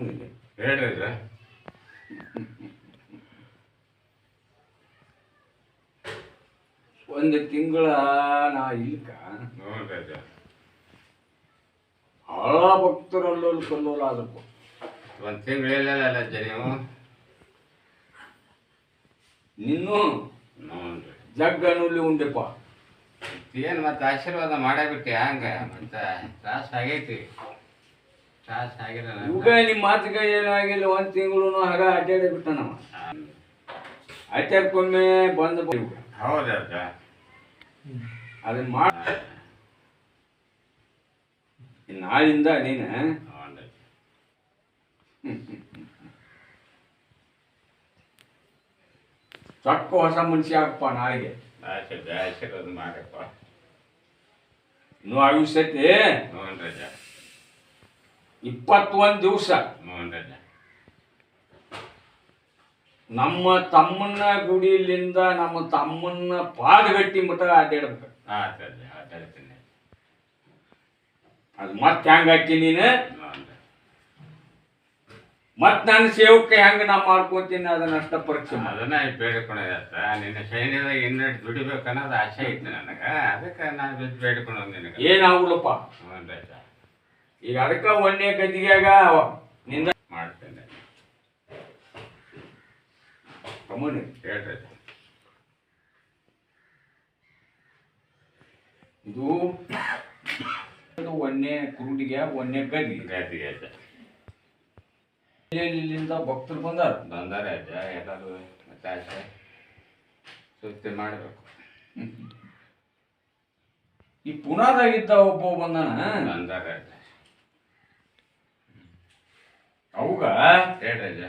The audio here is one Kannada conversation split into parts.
ಅವನಿಗೆ ಹೇಳ್ರಿ ಸರ್ ಒಂದು ತಿಂಗಳ ನಾ ಇಲ್ಕ. ಹ್ಞೂ ಭಾಳ ಭಕ್ತರಲ್ಲೋಲ್ ಕಲ್ಲೋಲ ಅದಕ್ಕೂ ಒಂದು ತಿಂಗಳು ಹೇಳಲ್ಲ ಅಜ್ಜ ನೀವು? ನಿನ್ನೂ ರೀ ಜಗ್ ಅನ್ನುಲಿ ಉಂಡೆಪ್ಪ. ಏನು ಮತ್ತೆ ಆಶೀರ್ವಾದ ಮಾಡೇ ಹಂಗ ಹಂಗೆ? ಮತ್ತೆ ತ್ರಾಸ ಆಗೈತಿ. ಇವಾಗ ನಿಮ್ಮ ಮಾತಿಗೆ ಏನಾಗಿಲ್ಲ ಒಂದು ತಿಂಗಳು ಹಾಗ ಅಡ್ಡಾಡಿ ಬಿಟ್ಟ ನಮ್ಮ. ಅಟ್ಯಾಡ್ಕೊಮ್ಮೆ ಬಂದು ಹೌದು ಅಜ್ಜ ಅದನ್ನ ಮಾಡ ನಾಳಿಂದ ನೀನು. ಚೊಕ್ಕ ಹೊಸ ಮನುಷ್ಯ ಆಗಪ್ಪ ನಾಳೆಗೆ. ಮಾಡಪ್ಪ. ಇನ್ನೂ ಆಯುಷ್ಯತಿ. ಹ್ಞೂ ರಜ. ಇಪ್ಪತ್ತೊಂದು ದಿವಸ. ನಮ್ಮ ತಮ್ಮನ ಗುಡಿಲಿಂದ ನಮ್ಮ ತಮ್ಮನ ಪಾದಗಟ್ಟಿ ಮಠ ಅಡ್ಡಾಡ್ಬೇಕು. ಅದು ಮತ್ತೆ ಹೆಂಗ್ ಹಾಕಿ ನೀನು? ಮತ್ತೆ ಮತ್ ನನ್ನ ಸೇವಕ್ಕೆ ಹೆಂಗ್ ನಾ ಮಾಡ್ಕೊಂತೀನಿ ಅದನ್ನ ಅಷ್ಟ ಪರೀಕ್ಷೆ. ಅದನ್ನ ಬೇಡಿಕೊಂಡತ್ತ ನಿನ್ನ ಶೈನ್ಯದಾಗ ಇನ್ನೆರಡು ದುಡಿಬೇಕು ಅನ್ನೋದು ಆಸೆ ಐತೆ ನನಗೆ. ಅದಕ್ಕೆ ನಾನು ಬೇಡಿಕೊಂಡು ನಿನಗೆ. ಏನು ಹ್ಞೂ ಈಗ ಅದಕ್ಕ ಒಂದೇ ಕತ್ತಿಗೆಯಾಗ ನಿಂದ ಮಾಡ್ತೇನೆ. ಕಮ್ಮನಿ ಹೇಳ್ರಿ ಇದು ಒಂದೇ ಕುರುಟಿಗೆ ಒಂದೇ ಗದಿ ಗದ್ದಿಗೆ ಅಜ್ಜ ಇಲ್ಲಿಂದ ಭಕ್ತರು ಬಂದಾರ? ಬಂದಾರ ಆಯ್ತ ಎಲ್ಲರೂ ಮತ್ತೆ ಆಸೆ ಸ್ವಚ್ಛತೆ ಮಾಡಬೇಕು. ಈ ಪುನಾದಾಗಿದ್ದ ಒಬ್ಬ ಬಂದಾನ? ಬಂದಾರ ಅಜ್ಜ ಅವಾಗ? ಹೇಳ್ರಿ ಹೇಳ್ರಿ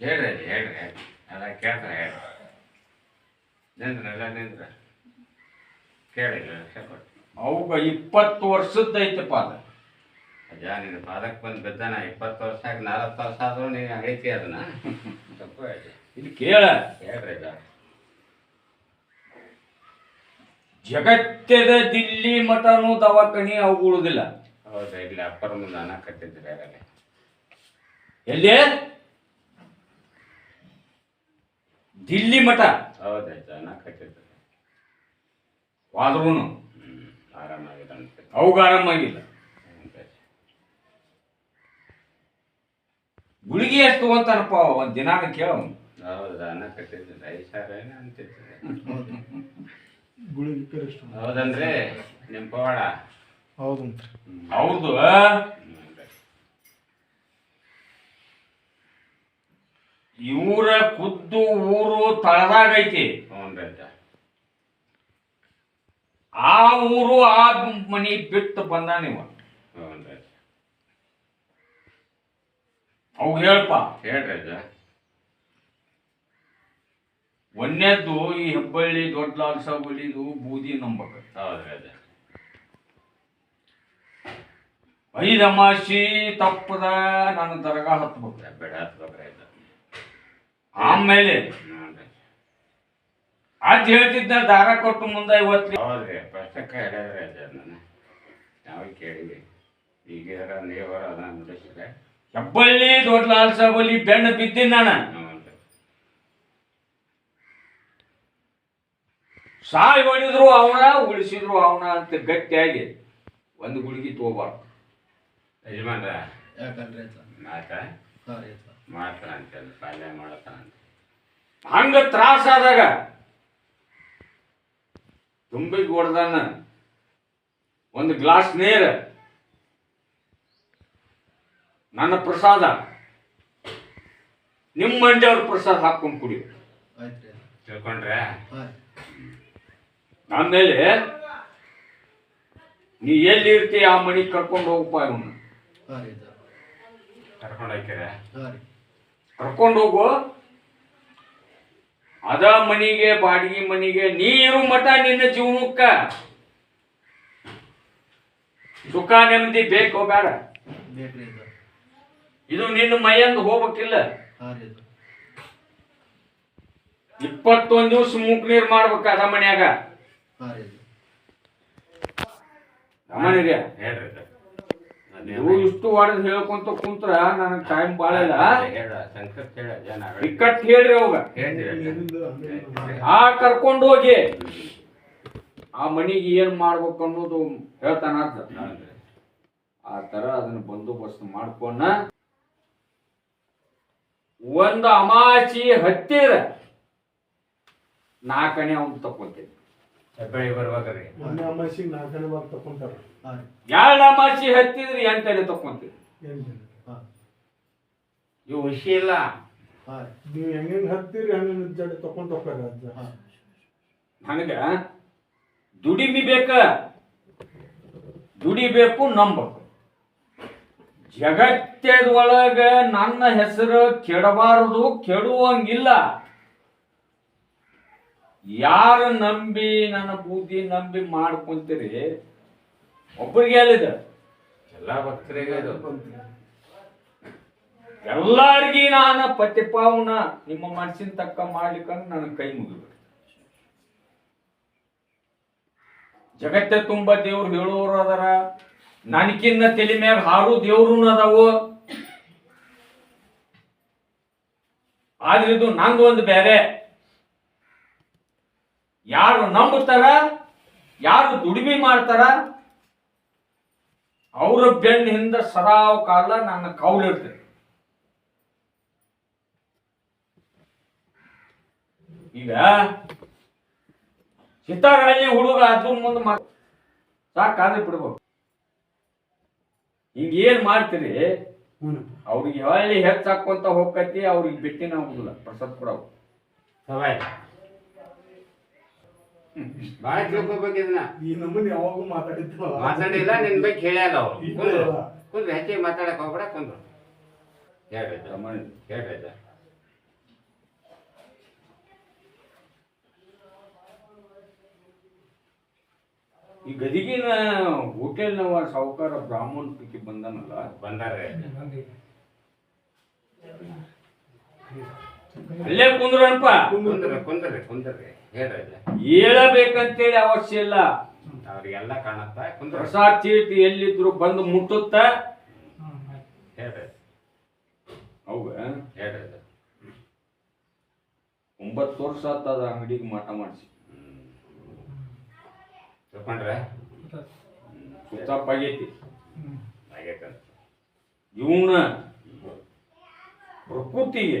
ಹೇಳ್ರಿ ಹೇಳ್ರಿ ಎಲ್ಲ ಕೇಳ್ತಾರೆ ಹೇಳ್ರಿ ನಿಂದ್ರ ಎಲ್ಲ ನಿಂದ್ರ. ಕೇಳಿ ಅವಾಗ ಇಪ್ಪತ್ತು ವರ್ಷದ ಐತಪ್ಪ ಅದು. ಅಜ್ಜ ನಿನ್ನ ಪಾದಕ್ಕೆ ಬಂದು ಬಿದ್ದಾನ ಇಪ್ಪತ್ತು ವರ್ಷ ಆಗಿ ನಲವತ್ತು ವರ್ಷ ಆದರೂ ನೀನು ಐತಿ ಅದನ್ನ. ತಪ್ಪು ಅಜ್ಜ ಇದು ಕೇಳ. ಹೇಳ್ರಿ ಅಜ್ಜ ಜಗತ್ತದ ದಿಲ್ಲಿ ಮಠನೂ ದವಾಖಾನಿ ಅವು ಉಳುದಿಲ್ಲ. ಹೌದು ಇಲ್ಲಿ ಅಪ್ಪರ ಮುಂದೆ ಅನ್ನ ಕಟ್ಟಿದ್ರಿ ಆಗಲೇ ಎಲ್ಲಿ? ದಿಲ್ಲಿ ಮಠ. ಹೌದು ಅಜ್ಜ ಅನ್ನ ಕಟ್ಟಿದ್ರಿ ಆದ್ರೂನು ಹ್ಞೂ ಆರಾಮಾಗಿದೆ ಅಂತ. ಅವಾಗ ಆರಾಮಾಗಿಲ್ಲ. ಗುಳಿಗೆ ಎಷ್ಟು ಅಂತಾರಪ್ಪ ಒಂದ್ ದಿನಾನ ಕೇಳ ಹೌದು ಅನ್ನ ಕಟ್ಟಿದ್ದಿಲ್ಲ ಐದು ಸಾವಿರ ಏನೋ ಗುಳಿಗೆ ಹೌದನ್ರಿ ನಿಮ್ಮ ಪವಾಡ ಹೌದಂತ್ರಿ ಹೌದು ಇವರ ಖುದ್ದು ಊರು ತಳದಾಗೈತಿ ಹ್ಞೂ ರೀ ಅಜ್ಜ ಆ ಊರು ಆ ಮನಿ ಬಿಟ್ಟು ಬಂದ ನೀವು ಅವು ಹೇಳ್ಪ. ಹೇಳ್ರಿ ಅಜ್ಜ ಒಂದೇದ್ದು ಈ ಹೆಬ್ಬಳ್ಳಿ ದೊಡ್ಡ ಲಾಲ್ಸ ಬಳಿದು ಬೂದಿ ನಂಬಕ. ಹೌದ್ರಿ ಅಜ್ಜ ಐದು ಅಮಾಸಿ ತಪ್ಪದ ನಾನು ದರ್ಗಾ ಹತ್ಬೇಕು ಬೇಡ ಅಜ್ಜ ಆಮೇಲೆ ಅದ್ ಹೇಳ್ತಿದ್ದ ದಾರ ಕೊಟ್ಟು ಮುಂದೆ ಇವತ್ತು ಹೌದ್ರಿ ಫಸ್ಟಕ್ಕೆ ಹೇಳಿದ್ರೆ ನಾನು ನಾವು ಕೇಳಿದ್ವಿ ಈಗ ನೀವರ ಹೆಬ್ಬಳ್ಳಿ ದೊಡ್ಡ ಲಾಲ್ ಬಲಿ ಬೆಣ್ಣ ಬಿದ್ದೀನಿ ನಾನು. ಸಾಯಿ ಹೊಡಿದ್ರು ಅವನ ಉಳಿಸಿದ್ರು ಅವನ ಅಂತ ಗಟ್ಟಿಯಾಗಿ ಒಂದು ಗುಳಿಗೆ ತಗೋಬಾರ್ದು. ಯಜಮಾನ್ರ? ಅಂತೇಳಿ ಪಾಲ್ಯ ಅಂತ ಹಂಗ ತ್ರಾಸ ಆದಾಗ ತುಂಬಿಗೆ ಹೊಡೆದಾನ ಒಂದು ಗ್ಲಾಸ್ ನೀರು ನನ್ನ ಪ್ರಸಾದ. ನಿಮ್ಮ ಮಂಡಿಯವ್ರ ಪ್ರಸಾದ ಹಾಕೊಂಡು ಕುಡಿ. ತಿಳ್ಕೊಂಡ್ರೆ? ಆಮೇಲೆ ನೀ ಎಲ್ಲಿ ಇರ್ತೀಯ ಆ ಮನೆಗೆ ಕರ್ಕೊಂಡು ಹೋಗಪ್ಪ ಇವನು. ಹಾಂ ರೀ ಆಯ್ತಾ ಕರ್ಕೊಂಡು ಹೋಗ್ತೀರ ಹಾಂ ರೀ ಕರ್ಕೊಂಡು ಹೋಗು ಅದ ಮನಿಗೆ ಬಾಡಿಗೆ ಮನಿಗೆ ನೀರು ಮಠ ನಿನ್ನ ಜೀವನಕ್ಕ. ಸುಖ ನೆಮ್ಮದಿ ಬೇಕೋ ಬೇಡ. ಇದು ನಿನ್ನ ಮೈಯಂದು ಹೋಗ್ಬೇಕಿಲ್ಲ. ಇಪ್ಪತ್ತೊಂದು ದಿವಸ ಮೂಕ್ ನೀರ್ ಮಾಡ್ಬೇಕ ಅದ ಮನ್ಯಾಗ. ಹೇಳ್ರಿ ಇವು ಇಷ್ಟು ಹೊಡೆದ್ ಹೇಳ್ಕೊಂತ ಕುಂತ್ರ ನನ್ ಟೈಮ್ ಬಾಳ ಇಲ್ಲ. ಹೇಳ ಸಂಕಷ್ಟ ಹೇಳ ಜನ ಇಕ್ಕಟ್ ಹೇಳ್ರಿ ಅವಾಗ. ಆ ಕರ್ಕೊಂಡು ಹೋಗಿ. ಆ ಮನಿಗೆ ಏನ್ ಮಾಡ್ಬೇಕು ಅನ್ನೋದು ಹೇಳ್ತಾನ ಆ ತರ ಅದನ್ನ ಬಂದೋಬಸ್ತ್ ಮಾಡ್ಕೊಂಡ ಒಂದು ಅಮಾಸಿ ಹತ್ತಿರ ನಾಲ್ಕನೇ ಅವ್ನು ತಕೊಂತೀನಿ ಹೆಬ್ಬಳ್ಳಿ ಬರ್ಬೇಕ್ರಿ ಮೊನ್ನೆ ಅಮಾಸಿಗೆ ನಾಲ್ಕನೇ ಬಾರ್ ತಕೊಂತಾರ ರೀ ಎರಡು ಅಮಾಸಿ ಹತ್ತಿದ್ರೆ ಎಂಟನೇ ತಕೊಂತೀವಿ ಇವು ವಿಷಯ ಇಲ್ಲ. ರೀ ನೀವು ಹೆಂಗ್ ಹತ್ತಿರಿ ಹಂಗ ಜಡೆ ತಕೊಂಡ್ ಹೋಗ್ತಾರ ನನಗ ದುಡಿಮಿ ಬೇಕ ದುಡಿಬೇಕು ನಂಬಬೇಕು. ಜಗತ್ತದೊಳಗ ನನ್ನ ಹೆಸರು ಕೆಡಬಾರದು ಕೆಡುವಂಗಿಲ್ಲ. ಯಾರು ನಂಬಿ ನನ್ನ ಬುದ್ಧಿ ನಂಬಿ ಮಾಡ್ಕೊಂತೀರಿ? ಒಬ್ಬರಿಗೆ ಹೇಳಿದ ಎಲ್ಲ ಭಕ್ತರಿಗೆ ಎಲ್ಲಾರ್ಗಿ ನಾನು ಪತಿಪಾವನ ನಿಮ್ಮ ಮನಸ್ಸಿನ ತಕ್ಕ ಮಾಡ್ಲಿಕ್ಕಂತ ನನ್ನ ಕೈ ಮುಗಿಬೇಕು ಜಗತ್ತೇ ತುಂಬ ದೇವ್ರು ಹೇಳೋರು ಅದಾರ. ನನಕಿನ್ನ ತಲೆ ಮ್ಯಾಗ ಹಾರು ದೇವ್ರು ಅದಾವು. ಆದ್ರೆ ಇದು ನಂದು ಒಂದು ಬೇರೆ ಯಾರು ನಂಬುತ್ತಾರ? ಯಾರು ದುಡಿಮೆ ಮಾಡ್ತಾರ? ಅವರ ಬೆನ್ನಿಂದ ಸದಾವ ಕಾಲ ನನ್ನ ಕೌಲಿರ್ತದೆ ಈಗ ಸಿತಾರಹಳ್ಳಿ ಹುಡುಗ ಅದ್ರ ಮುಂದೆ ಮಾ ಸಾಕಾದ್ರೆ ಬಿಡ್ಬೇಕು. ಏನ್ ಮಾಡ್ತೀರಿ? ಅವ್ರಿಗೆ ಹಳ್ಳಿ ಹೆಚ್ಚಾಕೊಂತ ಹೋಗತಿ ಅವ್ರಿಗೆ ಬಿಟ್ಟಿನ ಹೋಗುದಿಲ್ಲ. ಪ್ರಸಾದ್ ಕೊಡವು ಭಾಳ ತಿಳ್ಕೊಬೇಕು ಇದನ್ನ. ಈ ನಮ್ಮನ್ನ ಯಾವಾಗ ಮಾತಾಡಿದ್ವ ಮಾತಾಡಿಲ್ಲ ನಿನ್ ಬಗ್ಗೆ ಹೇಳ್ಯಾರ ಅವ್ರು. ಕುಂದ್ರು. ಕುಂದ್ರು ಹೆಚ್ಚಿಗೆ ಮಾತಾಡಕ್ ಹೋಗ್ಬೇಡ ಕುಂದ್ರು. ಹೇಳ್ರಿ ಅಜ್ಜ. ಹೇಳ್ರಿ. ಈ ಗದಿಗಿನ ಹೋಟೆಲ್ನವ ಸಾವುಕಾರ ಬ್ರಾಹ್ಮಣ ಪಿಕ್ಕಿ ಬಂದನಲ್ಲ? ಬಂದಾರೆ. ಅಲ್ಲೇ ಕುಂದ್ರಪ್ಪ ಕುಂದ್ರೆ ಕುಂದ್ರೆ ಕುಂದ್ರೆ. ಹೇಳಬೇಕಂತೇಳಿ ಅವಶ್ಯ ಇಲ್ಲ. ಅವ್ರಿಗೆಲ್ಲ ಕಾಣುತ್ತ? ಹೊಸ ಚೀಟಿ ಎಲ್ಲಿದ್ರು ಬಂದು ಮುಟ್ಟುತ್ತ? ಹೇಳ್ರಿ. ಹೌದ? ಹೇಳ್ರಿ. ಒಂಬತ್ತು ವರ್ಷ ಆತದ ಅಂಗಡಿಗೆ ಮಾಟ ಮಾಡಿಸಿ. ತಿಳ್ಕೊಂಡ್ರೆ? ಆಗೈತಂತ. ಇವನ ಪ್ರಕೃತಿಗೆ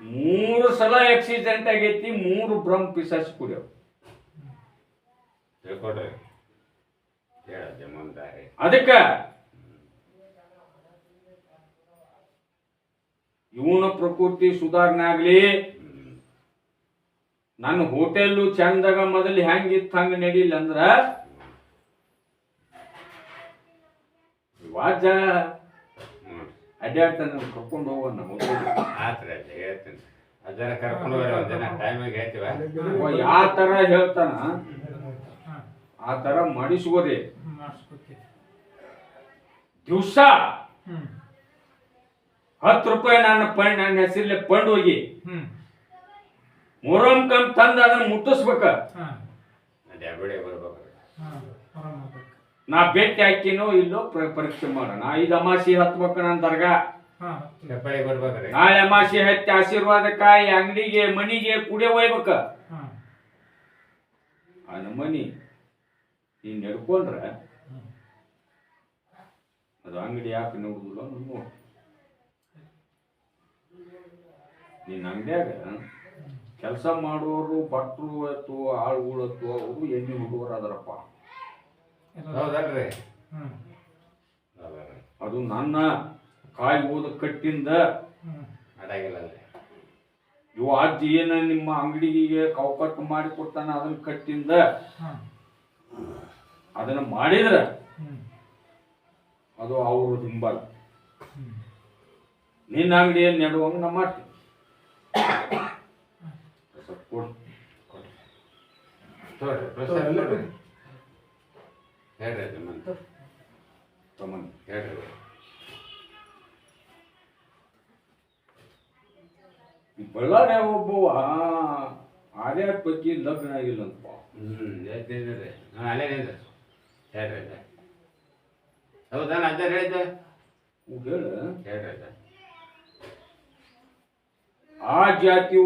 ಮೂರು ಸಲ ಆಕ್ಸಿಡೆಂಟ್ ಆಗೈತಿ ಮೂರು ಬ್ರಹ್ಮ ಪಿಸಾಸ್ ತಿಳ್ಕೊಡ್ರಿ ಮುಂದೆ ಅದಕ್ಕ ಇವನ ಪ್ರಕೃತಿ ಸುಧಾರಣೆ ಆಗ್ಲಿ. ನನ್ನ ಹೋಟೆಲ್ ಚಂದಾಗ ಮೊದಲು ಹೆಂಗಿತ್ತು ಹಂಗ ನಡಿಲ್ಲ ಅಂದ್ರ ವಾಜ ಅಡ್ಡಾಡ್ತಾನೆ ಕರ್ಕೊಂಡು ಹೋಗೋಣ ಮಗು ಆತ್ರಿ ಅಜ್ಜ ಹೇಳ್ತೀನಿ. ಅದರ ಕರ್ಕೊಂಡು ಹೋಗ್ರಿ ಒಂದಿನ ದಿನ ಟೈಮಿಗೆ ಹೇಳ್ತೀವ? ಯಾವ ತರ ಹೇಳ್ತಾನ? ಆ ತರ ಮಾಡಿಸ್ಕೋರಿ ದಿವಸ ಹತ್ತು ರೂಪಾಯಿ ನಾನು ಪಂಡ್ ನನ್ನ ಹೆಸರಲ್ಲಿ ಪಂಡ್ ಹೋಗಿ. ಮೊರಂ ಕಮ್ ತಂದು ಅದನ್ನ ಮುಟ್ಟಿಸ್ಬೇಕ. ಅದೇ ಬಿಡಿ ಬರ್ಬೇಕ್ರಿ ನಾ ಭೇಟಿ ಹಾಕಿನೋ ಇಲ್ಲೋ ಪ್ರ- ಪರೀಕ್ಷೆ ಮಾಡೋಣ. ಐದು ಅಮಾಸಿ ಹತ್ಬೇಕು ನನ್ನ ದರ್ಗಾ ಹೆಬ್ಬಳ್ಳಿ ಬರ್ಬೇಕ್ರಿ. ನಾಳೆ ಅಮಾಸಿ ಹತ್ತಿ ಆಶೀರ್ವಾದಕ್ಕಾಯಿ ಅಂಗಡಿಗೆ ಮನಿಗೆ ಕುಡಿಯ ಒಯ್ಬೇಕ ಆ ಮನಿ. ನೀನ್ ನಡ್ಕೊಂಡ್ರ ಅದು ಅಂಗಡಿ ಯಾಕೆ ನೋಡುದಿಲ್ಲ ನೋಡು. ನಿನ್ನ ಅಂಗಡಿಯಾಗ ಕೆಲಸ ಮಾಡುವವರು ಭಟ್ರು ಅಥವಾ ಆಳುಗಳು ಅಥವಾ ಅವರು ಎಣ್ಣೆ ಹುಡುಗರು ಅದರಪ್ಪ. ಹೌದಲ್ರಿ. ಅದು ನನ್ನ ಕಾಯಿ ಹೋದ ಕಟ್ಟಿಂದ ಅದಾಗಿಲ್ಲಲ್ರಿ. ಇವು ಅಜ್ಜಿ ಏನ ನಿಮ್ಮ ಅಂಗಡಿಗೆ ಕೌಕಟ್ಟು ಮಾಡಿ ಕೊಡ್ತಾನ ಅದನ್ನ ಕಟ್ಟಿಂದ ಅದನ್ನ ಮಾಡಿದ್ರ ಅದು ಅವರು ಹಿಂಬಲ ನಿನ್ನ ಅಂಗಡಿಯಲ್ಲಿ ನೆಡುವಂಗ ನಾ ಮಾಡ್ತೀನಿ. ಕೊಡ್ರಿ. ಹೇಳ್ರಿ ಮಂತ್ ತಮ್ಮನ್ ಹೇಳ್ರಿ ಈ ಬಳ್ಳಾರಿ ಒಬ್ಬವ ಆರ್ಯ ಪೈಕಿ ಲಗ್ನ ಆಗಿಲ್ಲ ಅಂತ ಹ್ಮ್ ಹೇಳ್ತಿದ್ರಿ ಹಾ ಅಲ್ಲೇ ನಿಂದ್ರಿ ಹೇಳ್ರಿ ಅಜ್ಜ. ನಾನು ಅಜ್ಜ ಹೇಳಿದ್ದೆ? ಹೇಳ. ಹೇಳ್ರಿ ಆ ಜಾತಿ